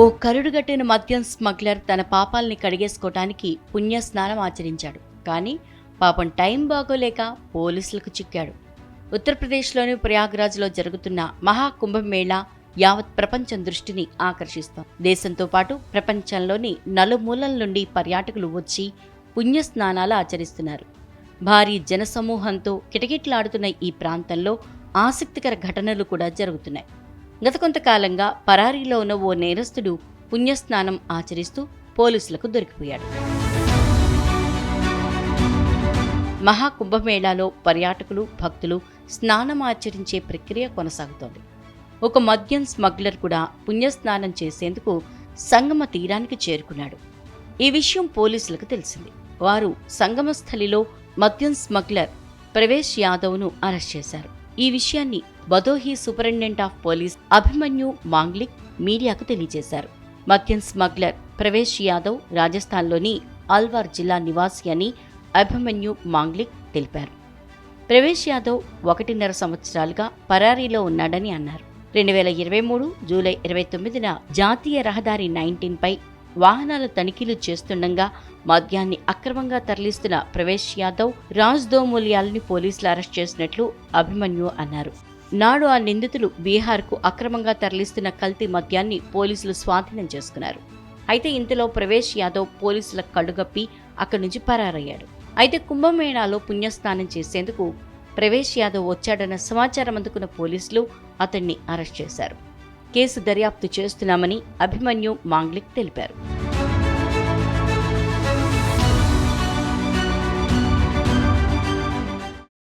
ఓ కరుడుగట్టిన మద్యం స్మగ్లర్ తన పాపాల్ని కడిగేసుకోవటానికి పుణ్యస్నానం ఆచరించాడు. కానీ పాపం టైం బాగోలేక పోలీసులకు చిక్కాడు. ఉత్తరప్రదేశ్లోని ప్రయాగ్రాజ్లో జరుగుతున్న మహాకుంభమేళా యావత్ ప్రపంచం దృష్టిని ఆకర్షిస్తాం దేశంతో పాటు ప్రపంచంలోని నలుమూలల నుండి పర్యాటకులు వచ్చి పుణ్యస్నానాలు ఆచరిస్తున్నారు. భారీ జనసమూహంతో కిటకిట్లాడుతున్న ఈ ప్రాంతంలో ఆసక్తికర ఘటనలు కూడా జరుగుతున్నాయి. గత కొంతకాలంగా పరారీలో ఉన్న ఓ నేరస్తుడు పుణ్యస్నానం ఆచరిస్తూ పోలీసులకు దొరికిపోయాడు. మహాకుంభమేళాలో పర్యాటకులు భక్తులు స్నానం ఆచరించే ప్రక్రియ కొనసాగుతోంది. ఒక మద్యం స్మగ్లర్ కూడా పుణ్యస్నానం చేసేందుకు సంగమ తీరానికి చేరుకున్నాడు. ఈ విషయం పోలీసులకు తెలిసింది. వారు సంగమ స్థలిలో మద్యం స్మగ్లర్ ప్రవేశ్ యాదవ్ను అరెస్ట్ చేశారు. ఈ విషయాన్ని Bhadohi superintendent of police Abhimanyu Manglik మీడియాకు తెలియజేశారు. మద్యం స్మగ్లర్ ప్రవేశ్ యాదవ్ రాజస్థాన్లోని అల్వార్ జిల్లా నివాసి అని అభిమన్యు మాంగ్లిక్ తెలిపారు. ప్రవేశ్ యాదవ్ ఒకటిన్నర సంవత్సరాలుగా పరారీలో ఉన్నాడని అన్నారు. రెండు వేల ఇరవై మూడు జూలై ఇరవై తొమ్మిదిన జాతీయ రహదారి నైన్టీన్పై వాహనాల తనిఖీలు చేస్తుండగా మద్యాన్ని అక్రమంగా తరలిస్తున్న ప్రవేశ్ యాదవ్ రాజ్ దోమూల్యాలని పోలీసులు అరెస్ట్ చేసినట్లు అభిమన్యు అన్నారు. నాడు ఆ నిందితులు బీహార్కు అక్రమంగా తరలిస్తున్న కల్తీ మద్యాన్ని పోలీసులు స్వాధీనం చేసుకున్నారు. అయితే ఇంతలో ప్రవేశ్ యాదవ్ పోలీసుల కడుగప్పి అక్కడి నుంచి పరారయ్యాడు. అయితే కుంభమేళాలో పుణ్యస్నానం చేసేందుకు ప్రవేశ్ యాదవ్ వచ్చాడన్న సమాచారం అందుకున్న పోలీసులు అతన్ని అరెస్ట్ చేశారు. కేసు దర్యాప్తు చేస్తున్నామని అభిమన్యు మాంగ్లిక్ తెలిపారు.